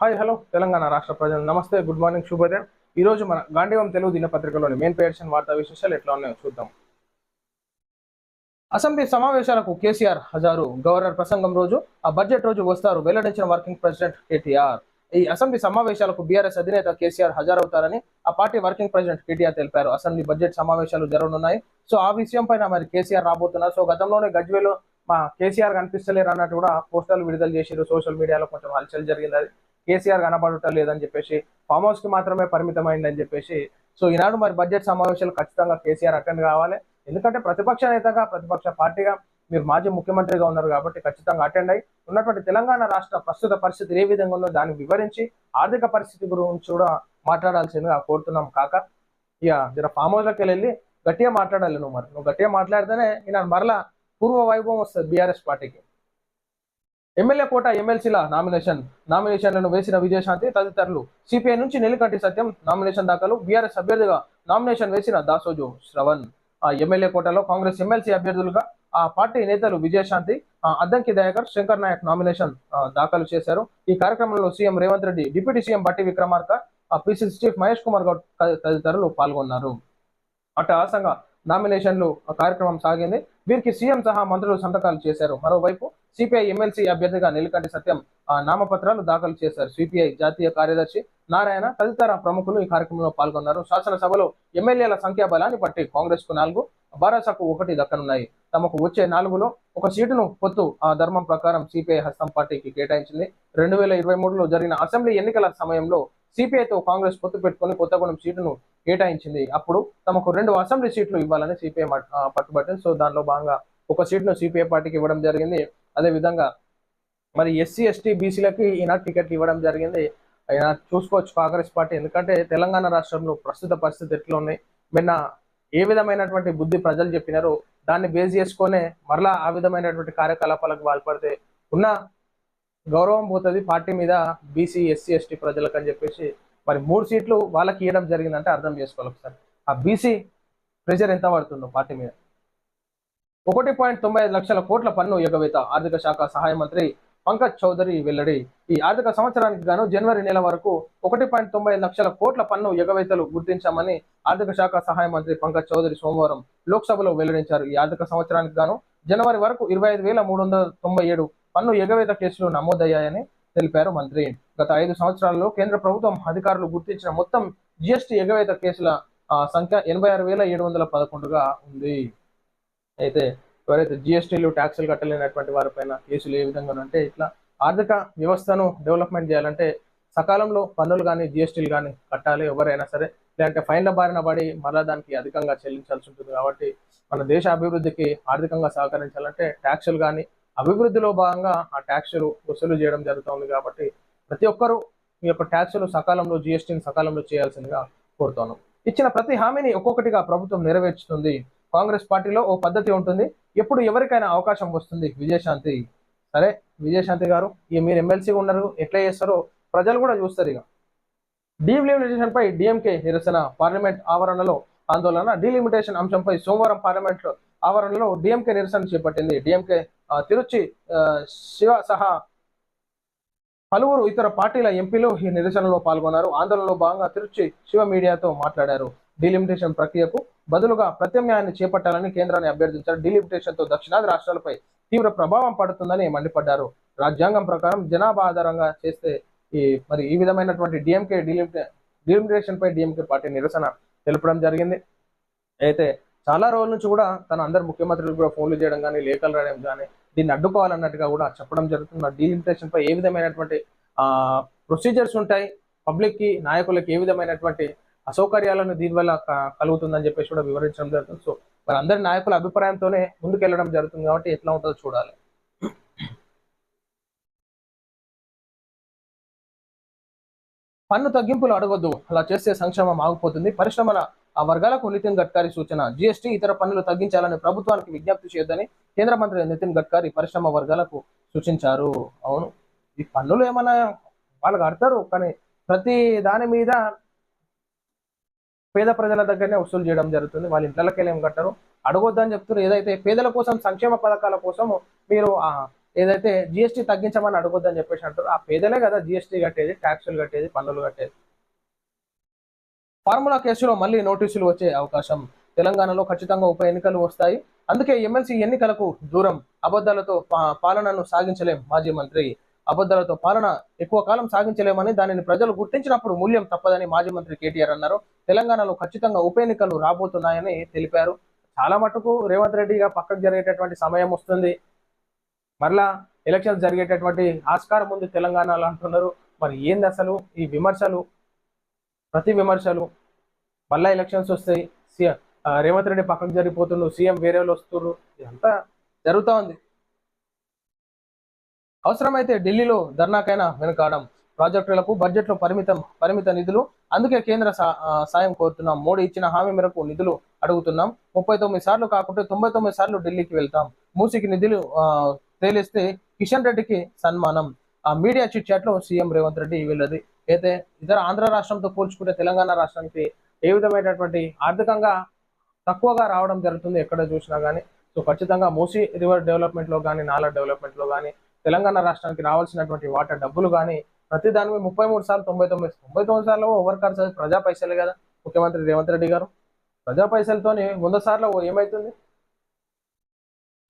Hi hello Telangana రాష్ట్ర ప్రజలు. నమస్తే గుడ్ మార్నింగ్ శుభోదయం ఈ రోజు మన గాంధీవం తెలుగు దినపత్రికలోని మెయిన్ పేర్షన్ వార్తా విశేషాలు ఎట్లా ఉన్నాయో చూద్దాం. అసెంబ్లీ సమావేశాలకు కేసీఆర్ హజారు. గవర్నర్ ప్రసంగం రోజు ఆ బడ్జెట్ రోజు వస్తారు. వెల్లడించిన వర్కింగ్ ప్రెసిడెంట్ కేటీఆర్. ఈ అసెంబ్లీ సమావేశాలకు బీఆర్ఎస్ అధినేత కేసీఆర్ హాజరవుతారని ఆ పార్టీ వర్కింగ్ ప్రెసిడెంట్ కేటీఆర్ తెలిపారు. అసెంబ్లీ బడ్జెట్ సమావేశాలు జరగనున్నాయి. సో ఆ విషయం పైన మరి కేసీఆర్ రాబోతున్నారు. సో గతంలోనే గజ్వేలో మా కేసీఆర్ కనిపిస్తలేరు అన్నట్టు కూడా పోస్టర్లు విడుదల చేసిరు సోషల్ మీడియాలో కొంచెం హల్చల్ జరిగింది అది. కేసీఆర్ కనబడటం లేదని చెప్పేసి ఫామ్ హౌస్కి మాత్రమే పరిమితమైందని చెప్పేసి సో ఈనాడు మరి బడ్జెట్ సమావేశాలు ఖచ్చితంగా కేసీఆర్ అటెండ్ కావాలి. ఎందుకంటే ప్రతిపక్ష నేతగా ప్రతిపక్ష పార్టీగా మీరు మాజీ ముఖ్యమంత్రిగా ఉన్నారు కాబట్టి ఖచ్చితంగా అటెండ్ అయ్యి ఉన్నటువంటి తెలంగాణ రాష్ట్ర ప్రస్తుత పరిస్థితి ఏ విధంగా ఉందో దాన్ని వివరించి ఆర్థిక పరిస్థితి గురించి కూడా మాట్లాడాల్సిందిగా కోరుతున్నాం కాక ఇక జర ఫామ్ హౌస్లోకి వెళ్ళి గట్టిగా మాట్లాడాలి నువ్వు మరి. నువ్వు గట్టిగా మాట్లాడితేనే ఈయన మరలా పూర్వ వైభవం వస్తుంది బీఆర్ఎస్ పార్టీకి. ఎమ్మెల్యే కోట ఎమ్మెల్సీల నామినేషన్. నామినేషన్లను వేసిన విజయశాంతి తదితరులు. సిపిఐ నుంచి నెల్లికంటి సత్యం నామినేషన్ దాఖలు. బీఆర్ఎస్ అభ్యర్థిగా నామినేషన్ వేసిన దాసోజు శ్రవణ్. ఆ ఎమ్మెల్యే కోటలో కాంగ్రెస్ ఎమ్మెల్సీ అభ్యర్థులుగా ఆ పార్టీ నేతలు విజయశాంతి ఆ అద్దంకి దయాకర్ శంకర్ నాయక్ నామినేషన్ దాఖలు చేశారు. ఈ కార్యక్రమంలో CM Revanth Reddy deputy CM Bhatti Vikramarka PCC chief Mahesh Kumar Goud తదితరులు పాల్గొన్నారు. అట్టహాసంగా నామినేషన్లు కార్యక్రమం సాగింది. వీరికి సీఎం సహా మంత్రులు సంతకాలు చేశారు. మరోవైపు సిపిఐ ఎమ్మెల్సీ అభ్యర్థిగా నెల్లికంటి సత్యం. నామపత్రాలు దాఖలు చేశారు సిపిఐ జాతీయ కార్యదర్శి నారాయణ తదితర ప్రముఖులు ఈ కార్యక్రమంలో పాల్గొన్నారు. శాసనసభలో ఎమ్మెల్యేల సంఖ్యా బలాన్ని బట్టి కాంగ్రెస్కు నాలుగు భారసకు ఒకటి దక్కనున్నాయి. తమకు వచ్చే నాలుగులో ఒక సీటును పొత్తు ఆ ధర్మం ప్రకారం సిపిఐ హస్తం పార్టీకి కేటాయించింది. రెండు వేల ఇరవై మూడులో జరిగిన అసెంబ్లీ ఎన్నికల సమయంలో సిపిఐతో కాంగ్రెస్ పొత్తు పెట్టుకుని కొత్తగూడెం సీటును కేటాయించింది. అప్పుడు తమకు రెండు అసెంబ్లీ సీట్లు ఇవ్వాలని సిపిఐ పట్టుబట్టింది. సో దానిలో భాగంగా ఒక సీట్ను సిపిఐ పార్టీకి ఇవ్వడం జరిగింది. అదే విధంగా మరి ఎస్సీ ఎస్టీ బీసీలకి ఈనాడు టికెట్లు ఇవ్వడం జరిగింది. అయినా చూసుకోవచ్చు కాంగ్రెస్ పార్టీ. ఎందుకంటే తెలంగాణ రాష్ట్రంలో ప్రస్తుత పరిస్థితి ఎట్లా ఉన్నాయి నిన్న ఏ విధమైనటువంటి బుద్ధి ప్రజలు చెప్పినారో? దాన్ని బేస్ చేసుకునే మరలా ఆ విధమైనటువంటి కార్యకలాపాలకు పాల్పడితే ఉన్న గౌరవం పోతుంది పార్టీ మీద బీసీ ఎస్సీ ఎస్టీ ప్రజలకు అని చెప్పేసి మరి మూడు సీట్లు వాళ్ళకి ఇవ్వడం జరిగిందంటే అర్థం చేసుకోవాలి ఒకసారి. ఆ బీసీ ప్రెషర్ ఎంత పడుతుందో పార్టీ మీద? ఒకటి పాయింట్ తొంభై ఐదు లక్షల కోట్ల పన్ను ఎగవేత ఆర్థిక శాఖ సహాయ మంత్రి పంకజ్ చౌదరి వెల్లడి. ఈ ఆర్థిక సంవత్సరానికి గాను జనవరి నెల వరకు ఒకటి పాయింట్ తొంభై ఐదు లక్షల కోట్ల పన్ను ఎగవేతలు గుర్తించామని ఆర్థిక శాఖ సహాయ మంత్రి పంకజ్ చౌదరి సోమవారం లోక్సభలో వెల్లడించారు. ఈ ఆర్థిక సంవత్సరానికి గాను జనవరి వరకు ఇరవై ఐదు వేల మూడు వందల తొంభై ఏడు పన్ను ఎగవేత కేసులు నమోదయ్యాయని తెలిపారు మంత్రి. గత ఐదు సంవత్సరాల్లో కేంద్ర ప్రభుత్వం అధికారులు గుర్తించిన మొత్తం జిఎస్టీ ఎగవేత కేసుల సంఖ్య ఎనభై ఆరు వేల ఏడు వందల పదకొండుగా ఉంది. అయితే ఎవరైతే జిఎస్టీలు ట్యాక్సులు కట్టలేనటువంటి వారిపైన కేసులు ఏ విధంగా అంటే ఇట్లా ఆర్థిక వ్యవస్థను డెవలప్మెంట్ చేయాలంటే సకాలంలో పన్నులు కానీ జిఎస్టీలు కానీ కట్టాలి ఎవరైనా సరే. లేదంటే ఫైన్ల బారిన పడి మరలా దానికి అధికంగా చెల్లించాల్సి ఉంటుంది కాబట్టి మన దేశ అభివృద్ధికి ఆర్థికంగా సహకరించాలంటే ట్యాక్సులు కానీ అభివృద్ధిలో భాగంగా ఆ ట్యాక్సులు వసూలు చేయడం జరుగుతుంది కాబట్టి ప్రతి ఒక్కరూ ఈ యొక్క ట్యాక్సులు సకాలంలో జిఎస్టీని సకాలంలో చేయాల్సిందిగా కోరుతాను. ఇచ్చిన ప్రతి హామీని ఒక్కొక్కటిగా ప్రభుత్వం నెరవేర్చుతుంది. కాంగ్రెస్ పార్టీలో ఓ పద్ధతి ఉంటుంది. ఎప్పుడు ఎవరికైనా అవకాశం వస్తుంది. విజయశాంతి. సరే విజయశాంతి గారు ఇక మీరు ఎమ్మెల్సీగా ఉన్నారు ఎట్లా చేస్తారో ప్రజలు కూడా చూస్తారు ఇక. డీలిమిటేషన్ పై డిఎంకే నిరసన పార్లమెంట్ ఆవరణలో ఆందోళన. డీలిమిటేషన్ అంశంపై సోమవారం పార్లమెంట్ ఆవరణలో డిఎంకే నిరసన చేపట్టింది. డిఎంకే తిరుచి శివ సహా పలువురు ఇతర పార్టీల ఎంపీలు ఈ నిరసనలో పాల్గొన్నారు. ఆందోళనలో భాగంగా తిరుచి శివ మీడియాతో మాట్లాడారు. డీలిమిటేషన్ ప్రక్రియకు బదులుగా ప్రత్యామ్నాయాన్ని చేపట్టాలని కేంద్రాన్ని అభ్యర్థించారు. డీలిమిటేషన్తో దక్షిణాది రాష్ట్రాలపై తీవ్ర ప్రభావం పడుతుందని మండిపడ్డారు. రాజ్యాంగం ప్రకారం జనాభా ఆధారంగా చేస్తే ఈ మరి ఈ విధమైనటువంటి డిఎంకే డీలిమిటే డీలిమిటేషన్ పై డిఎంకే పార్టీ నిరసన తెలపడం జరిగింది. అయితే చాలా రోజుల నుంచి కూడా తన అందరు ముఖ్యమంత్రులు కూడా ఫోన్లు చేయడం కానీ లేఖలు రాయడం కానీ దీన్ని అడ్డుకోవాలన్నట్టుగా కూడా చెప్పడం జరుగుతుంది. డీలిమిటేషన్ పై ఏ విధమైనటువంటి ఆ ప్రొసీజర్స్ ఉంటాయి? పబ్లిక్కి నాయకులకి ఏ విధమైనటువంటి అసౌకర్యాలను దీనివల్ల కలుగుతుందని చెప్పేసి కూడా వివరించడం జరుగుతుంది. సో మరి అందరి నాయకుల అభిప్రాయంతోనే ముందుకెళ్ళడం జరుగుతుంది కాబట్టి ఎట్లా ఉంటుందో చూడాలి. పన్ను తగ్గింపులు అడగొద్దు. అలా చేస్తే సంక్షేమం ఆగిపోతుంది. పరిశ్రమల ఆ వర్గాలకు నితిన్ గడ్కరీ సూచన జీఎస్టీ ఇతర పన్నులు తగ్గించాలని ప్రభుత్వానికి విజ్ఞప్తి చేయొద్దని కేంద్ర మంత్రి నితిన్ గడ్కరీ పరిశ్రమ వర్గాలకు సూచించారు. అవును. ఈ పన్నులు ఏమైనా వాళ్ళు కడతారు కానీ ప్రతి దాని మీద పేద ప్రజల దగ్గరనే వసూలు చేయడం జరుగుతుంది. వాళ్ళ ఇంట్లోకి ఏం కట్టరు? అడగొద్దని చెప్తారు ఏదైతే పేదల కోసం సంక్షేమ పథకాల కోసం మీరు ఏదైతే జిఎస్టీ తగ్గించమని అడగొద్దని చెప్పేసి అంటారు ఆ పేదలే కదా జిఎస్టీ కట్టేది ట్యాక్సులు కట్టేది పన్నులు కట్టేది. ఫార్ములా కేసులో మళ్ళీ నోటీసులు వచ్చే అవకాశం తెలంగాణలో ఖచ్చితంగా ఉప ఎన్నికలు వస్తాయి. అందుకే ఎమ్మెల్సీ ఎన్నికలకు దూరం అబద్ధాలతో పాలనను సాగించలేం మాజీ మంత్రి. అబద్ధాలతో పాలన ఎక్కువ కాలం సాగించలేమని దానిని ప్రజలు గుర్తించినప్పుడు మూల్యం తప్పదని మాజీ మంత్రి కేటీఆర్ అన్నారు. తెలంగాణలో ఖచ్చితంగా ఉప ఎన్నికలు రాబోతున్నాయని తెలిపారు. చాలా మటుకు రేవంత్ రెడ్డిగా పక్కకు జరిగేటటువంటి సమయం వస్తుంది. మరలా ఎలక్షన్స్ జరిగేటటువంటి ఆస్కారం ఉంది తెలంగాణలో అంటున్నారు. మరి ఏంది అసలు ఈ విమర్శలు? ప్రతి విమర్శలు మళ్ళా ఎలక్షన్స్ వస్తాయి. సీఎం రేవంత్ రెడ్డి పక్కకు జరిగిపోతుండ్రు సీఎం వేరే వాళ్ళు వస్తున్నారు ఇదంతా జరుగుతూ ఉంది. అవసరమైతే ఢిల్లీలో ధర్నాకైనా వెనుకాడం. ప్రాజెక్టులకు బడ్జెట్లో పరిమితం పరిమిత నిధులు. అందుకే కేంద్ర సాయం కోరుతున్నాం. మోడీ ఇచ్చిన హామీ మేరకు నిధులు అడుగుతున్నాం. ముప్పై తొమ్మిది సార్లు కాకుంటే తొంభై తొమ్మిది సార్లు ఢిల్లీకి వెళ్తాం. మూసికి నిధులు ఆ, తేలిస్తే కిషన్ రెడ్డికి సన్మానం. ఆ మీడియా చిట్ చాట్లో సీఎం రేవంత్ రెడ్డి వీళ్ళది. అయితే ఇతర ఆంధ్ర రాష్ట్రంతో పోల్చుకుంటే తెలంగాణ రాష్ట్రానికి ఏ విధమైనటువంటి ఆర్థికంగా తక్కువగా రావడం జరుగుతుంది ఎక్కడ చూసినా కానీ సో ఖచ్చితంగా మూసీ రివర్ డెవలప్మెంట్లో కానీ నాలా డెవలప్మెంట్లో కానీ తెలంగాణ రాష్ట్రానికి రావాల్సినటువంటి వాటర్ డబ్బులు కానీ ప్రతి దాని మీద ముప్పై మూడు సార్లు తొంభై తొమ్మిది తొంభై తొమ్మిది సార్లు ఓవర్ ఖర్చు ప్రజా పైసలే కదా ముఖ్యమంత్రి రేవంత్ రెడ్డి గారు. ప్రజా పైసలతోని వంద సార్లు ఏమవుతుంది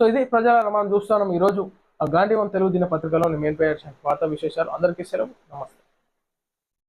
సో ఇది ప్రజల మనం చూస్తున్నాం ఈ రోజు ఆ గాంధీవన్ తెలుగు దిన పత్రికలో మెయిన్ పేజ్ వార్తా విశేషాలు. అందరికీ సెలవు. నమస్తే.